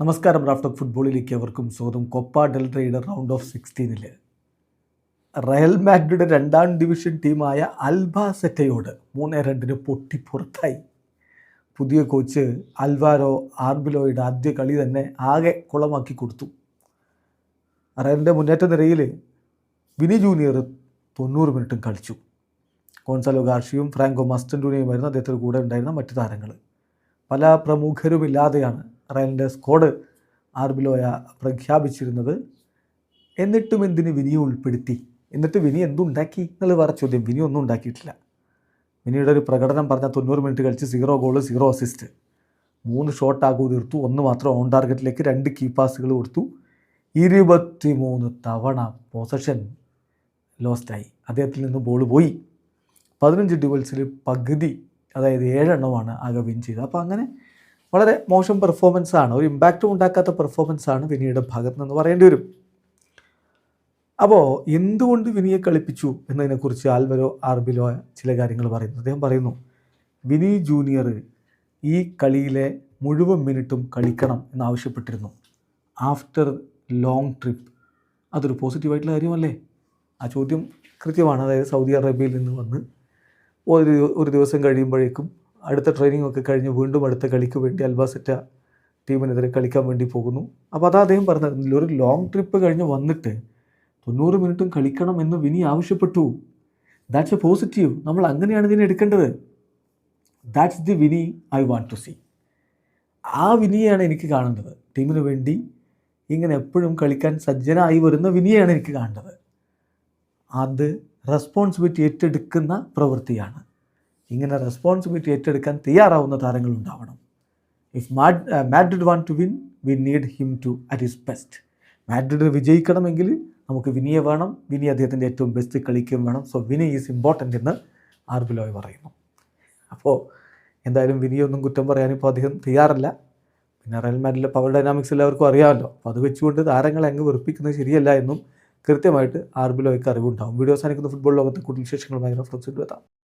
നമസ്കാരം റാഫ്റ്റർ ഫുട്ബോളിലേക്ക് അവർക്കും സ്വാഗതം. കൊപ്പ ഡെൽ റൈഡർ റൗണ്ട് ഓഫ് സിക്സ്റ്റീനിൽ റയൽ മാഡ്രിഡ് രണ്ടാം ഡിവിഷൻ ടീമായ അൽബാസെറ്റയോട് മൂന്നേ രണ്ടിന് പൊട്ടിപ്പുറത്തായി. പുതിയ കോച്ച് അൽവാരോ ആർബിലോയുടെ ആദ്യ കളി തന്നെ ആകെ കുളമാക്കി കൊടുത്തു. റയലിന്റെ മുന്നേറ്റ നിരയിൽ വിനി ജൂനിയർ തൊണ്ണൂറ് മിനിറ്റും കളിച്ചു. കോൺസാലോ ഗാർഷിയും ഫ്രാങ്കോ മസ്റ്റൻഡൂണിയുമായിരുന്നു അദ്ദേഹത്തിന് കൂടെ ഉണ്ടായിരുന്ന മറ്റു താരങ്ങൾ പല പ്രമുഖരുമില്ലാതെയാണ് റയലിന്റെ സ്ക്വാഡ് ആർബിലോയ പ്രഖ്യാപിച്ചിരുന്നത്. എന്നിട്ടും എന്തിന് വിനിയെ ഉൾപ്പെടുത്തി? എന്നിട്ട് വിനി എന്തുണ്ടാക്കി? എന്നുള്ളത് വേറെ ചോദ്യം. വിനി ഒന്നും ഉണ്ടാക്കിയിട്ടില്ല. വിനിയുടെ ഒരു പ്രകടനം പറഞ്ഞാൽ തൊണ്ണൂറ് മിനിറ്റ് കളിച്ച് സീറോ ഗോൾ സീറോ അസിസ്റ്റ്. മൂന്ന് ഷോട്ട് ആകൂ തീർത്തു. ഒന്ന് മാത്രം ഓൺ ടാർഗറ്റിലേക്ക് രണ്ട് കീ പാസുകൾ കൊടുത്തു. ഇരുപത്തി മൂന്ന് തവണ പൊസഷൻ ലോസ്റ്റായി. അദ്ദേഹത്തിൽ നിന്ന് ബോൾ പോയി. പതിനഞ്ച് ഡ്യുവൽസിൽ പകുതി അതായത് ഏഴെണ്ണമാണ് ആകെ വിൻ ചെയ്തത്. അപ്പോൾ അങ്ങനെ വളരെ മോശം പെർഫോമൻസ് ആണ്. ഒരു ഇമ്പാക്റ്റും ഉണ്ടാക്കാത്ത പെർഫോമൻസ് ആണ് വിനിയുടെ ഭാഗത്ത് നിന്ന് പറയേണ്ടി വരും. അപ്പോൾ എന്തുകൊണ്ട് വിനിയെ കളിപ്പിച്ചു എന്നതിനെക്കുറിച്ച് ആൽവരോ ആർബിലോ ചില കാര്യങ്ങൾ പറയുന്നു. അദ്ദേഹം പറയുന്നു വിനി ജൂനിയർ ഈ കളിയിലെ മുഴുവൻ മിനിറ്റും കളിക്കണം എന്നാവശ്യപ്പെട്ടിരുന്നു ആഫ്റ്റർ ലോങ് ട്രിപ്പ് അതൊരു പോസിറ്റീവായിട്ടുള്ള കാര്യമല്ലേ? ആ ചോദ്യം കൃത്യമാണ്. അതായത് സൗദി അറേബ്യയിൽ നിന്ന് വന്ന് ഒരു ഒരു ദിവസം കഴിയുമ്പോഴേക്കും അടുത്ത ട്രെയിനിങ് ഒക്കെ കഴിഞ്ഞ് വീണ്ടും അടുത്ത കളിക്ക് വേണ്ടി അൽബാസെറ്റ ടീമിനെതിരെ കളിക്കാൻ വേണ്ടി പോകുന്നു. അപ്പോൾ അതാ അദ്ദേഹം പറഞ്ഞിരുന്നില്ല ഒരു ലോങ് ട്രിപ്പ് കഴിഞ്ഞ് വന്നിട്ട് തൊണ്ണൂറ് മിനിറ്റും കളിക്കണം എന്ന് വിനി ആവശ്യപ്പെട്ടു. ദാറ്റ്സ് എ പോസിറ്റീവ് നമ്മൾ അങ്ങനെയാണ് ഇതിനെ എടുക്കേണ്ടത്. That's the Vini I want to see ആ വിനിയാണ് എനിക്ക് കാണേണ്ടത്. ടീമിന് വേണ്ടി ഇങ്ങനെ എപ്പോഴും കളിക്കാൻ സജ്ജനായി വരുന്ന വിനിയാണ് എനിക്ക് കാണേണ്ടത്. അത് റെസ്പോൺസിബിലിറ്റി ഏറ്റെടുക്കുന്ന പ്രവൃത്തിയാണ്. ഇങ്ങനെ റെസ്പോൺസിബിലിറ്റി ഏറ്റെടുക്കാൻ തയ്യാറാവുന്ന താരങ്ങൾ ഉണ്ടാവണം. If Madrid want to win we need him to at his best Madrid വിജയിക്കണമെങ്കിൽ നമുക്ക് വിനിയെ വേണം. വിനി അദ്ദേഹത്തിന്റെ ഏറ്റവും ബെസ്റ്റ് കളിക്കുകയും വേണം. സോ വിനി ഈസ് ഇമ്പോർട്ടന്റ് എന്ന് ആർ ബിലോയ് പറയുന്നു. അപ്പോൾ എന്തായാലും വിനിയൊന്നും കുറ്റം പറയാനിപ്പോൾ അദ്ദേഹം തയ്യാറല്ല. പിന്നെ റയൽ മാഡ്രിഡിലെ പവർ ഡൈനാമിക്സ് എല്ലാവർക്കും അറിയാമല്ലോ. അപ്പോൾ അത് വെച്ചുകൊണ്ട് താരങ്ങളെ അങ്ങ് വെറുപ്പിക്കുന്നത് ശരിയല്ല എന്നും കൃത്യമായിട്ട് ആർ ബിലോയ്ക്ക് അറിവുണ്ടാവും. വീഡിയോ സാധിക്കുന്ന ഫുട്ബോൾ ലോകത്തെ കൂടുതൽ വിശേഷങ്ങളുമായി റഫറൻസ് എത്താം.